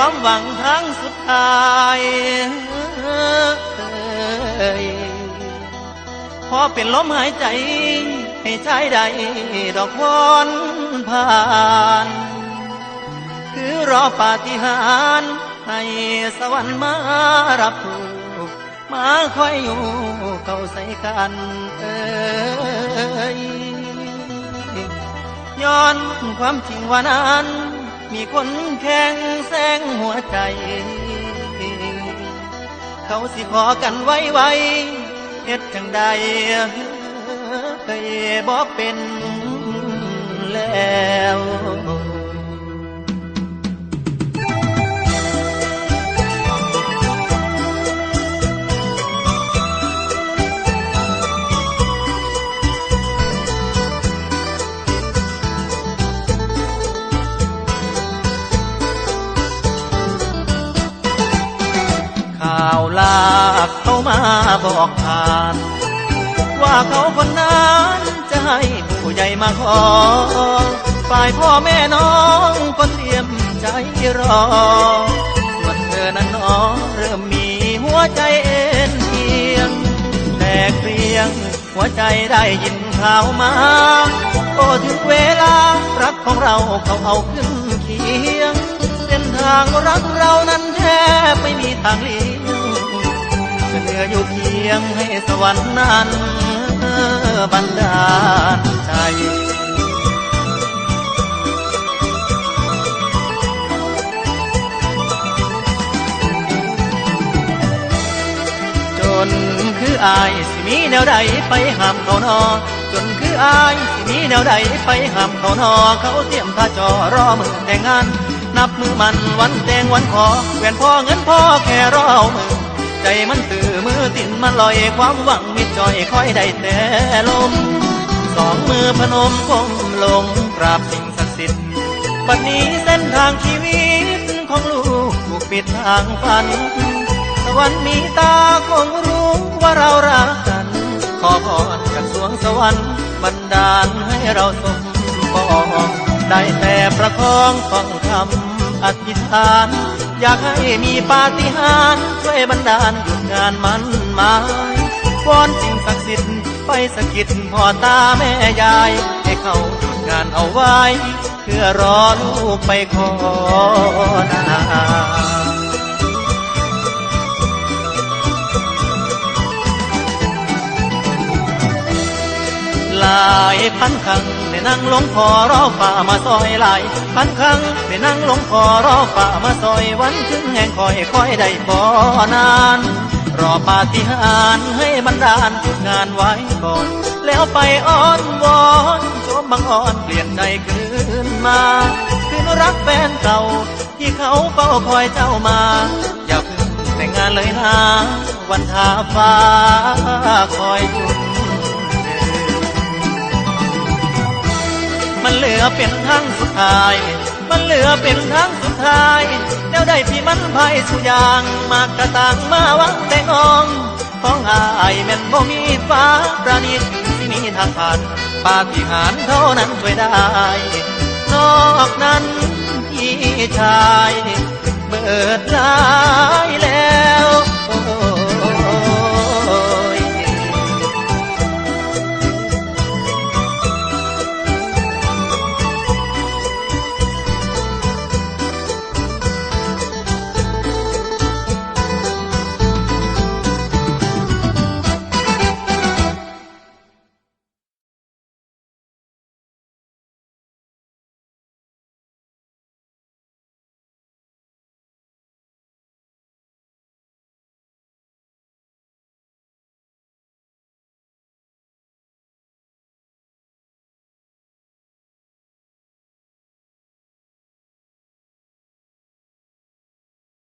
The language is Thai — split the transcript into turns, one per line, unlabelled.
ความหวังทางสุดท้ายพอเป็นลมหายใจ ให้ชายใดดอกวอนผ่าน คือรอปาฏิหาริย์ให้สวรรค์มารับผู้มาคอยอยู่เข้าใส่กันเอ้ยย้อนความจริงว่านั้น มีคนแข่งแซงหัวใจ เขาสิขอกันไว้ไว้เฮ็ดจังใดเคยบอกเป็นแล้ว ข่าวลาเขามาบอกผ่าน ว่าเขาคนนั้นจะให้ผู้ใหญ่มาขอ ฝ่ายพ่อแม่น้องก็เตรียมใจรอส่วนเธอนั้นน้องเริ่มมีหัวใจเอ็นเอียงแต่เรียงหัวใจได้ยินข่าวมาโอ้ถึงเวลารักของเราเขาเอาขึ้นเคียงเส้นทางรักเรานั้นแทบไม่มีทางเลี่ยง เหลืออยู่เพียงให้สวรรค์นั้นบันดาลใจจนคืออายสิมีแนวใดไปห้ามเขานอ จนคืออายสิมีแนวใดไปห้ามเขานอ เขาเตรียมท่าจอรอมือแต่งงาน นับมือมันวันแต่งวันขอแหวนพ่อเงินพ่อแค่รอมือ ใจมันตื่อมือตินมันลอยความหวังมิดจอยคอยได้แต่ลม สองมือพนมก้มลงกราบสิ่งศักดิ์สิทธิ์บัดนี้เส้นทางชีวิตของลูกถูกปิดทางฝันสวรรค์มีตาคงรู้ว่าเรารักกัน ขอพรจากสวงสวรรค์บันดาลให้เราสมปองได้แต่ประคองต้องคำอธิษฐาน อยากให้มีปาฏิหาริย์ช่วยบันดาลหยุดงานมันหมายวอนสิ่งศักดิ์สิทธิ์ไปสะกิดพ่อตาแม่ยาย ให้เขาหยุดงานเอาไว้ เพื่อรอลูกไปขอนา หลายพันครั้งได้นั่งลงคอรอฝ่ามาซอยหลายพันครั้งได้นั่งลงคอรอฝ่ามาซอยวันถึงแห่งคอยคอยได้พอนานรอปาฏิหาริย์ให้บรรดาลทุกงานไว้ก่อน แล้วไปอ้อนวอนชมบังอ่อนเปลี่ยนใจคืนมาคืนรักแฟนเก่า ที่เขาเฝ้าคอยเจ้ามา อย่าเพิ่งแต่งงานเลยนะ วันทาฟ้าคอยคุณ มันเหลือเป็นทางสุดท้าย มันเหลือเป็นทางสุดท้าย แล้วได้ที่มันภายสุยางมากกระต่างมาวังแต่งอง ของอายแม่นบ่มีฟ้าประณีตที่มีทางผ่านปาฏิหาริย์เท่านั้นช่วยได้ นอกนั้นพี่ชายเบิดลา